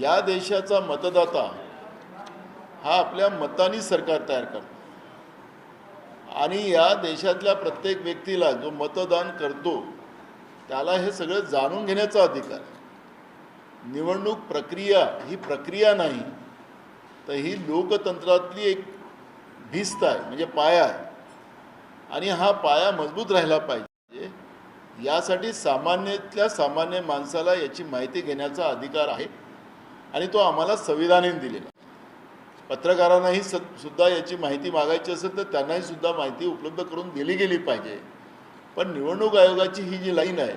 या देशाचा मतदाता हा आपल्या मताने सरकार तयार करतो. आणि या देशातल्या प्रत्येक व्यक्तीला जो मतदान करतो त्याला हे सगळं जाणून घेण्याचा अधिकार निवडणूक प्रक्रिया ही प्रक्रिया नाही तर ही लोकतंत्रातली एक भिस्त आहे म्हणजे पाया आहे. आणि हा पाया मजबूत राहिला पाहिजे. यासाठी सामान्यातल्या सामान्य माणसाला याची माहिती घेण्याचा अधिकार आहे. आणि तो आम्हाला संविधानाने दिलेला. पत्रकारांनाही स सुद्धा याची माहिती मागायची असेल तर त्यांनाही सुद्धा माहिती उपलब्ध करून दिली गेली पाहिजे. पण निवडणूक आयोगाची ही जी लाईन आहे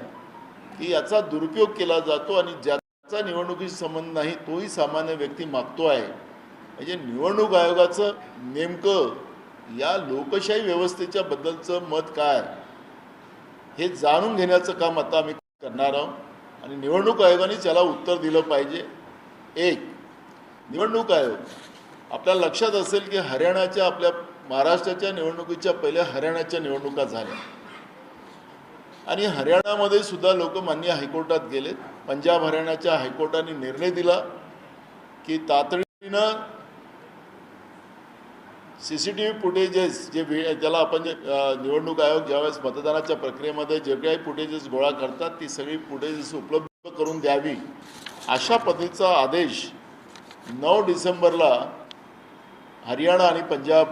की याचा दुरुपयोग केला जातो आणि ज्याचा निवडणुकीशी संबंध नाही तोही सामान्य व्यक्ती मागतो आहे. म्हणजे निवडणूक आयोगाचं नेमकं या लोकशाही व्यवस्थेच्या बद्दलचं मत काय हे जाणून घेण्याचं काम आता आम्ही करणार आहोत. आणि निवडणूक आयोगाने त्याला उत्तर दिलं पाहिजे. एक निवडणूक आयोग. आपल्याला लक्षात असेल की हरियाणाच्या आपल्या महाराष्ट्राच्या निवडणुकीच्या पहिल्या हरियाणाच्या निवडणुका झाल्या. आणि हरियाणामध्ये सुद्धा लोक मान्य हायकोर्टात गेलेत पंजाब हरियाणाच्या हायकोर्टाने निर्णय दिला की तातडीनं C C T V footages जे व्हि- त्याला आपण जे निवडणूक आयोग ज्यावेळेस मतदानाच्या प्रक्रियेमध्ये जे काही फुटेजेस गोळा करतात ती सगळी फुटेजेस उपलब्ध करून द्यावी. अशा पद्धतीचा आदेश नऊ डिसेंबरला हरियाणा आणि पंजाब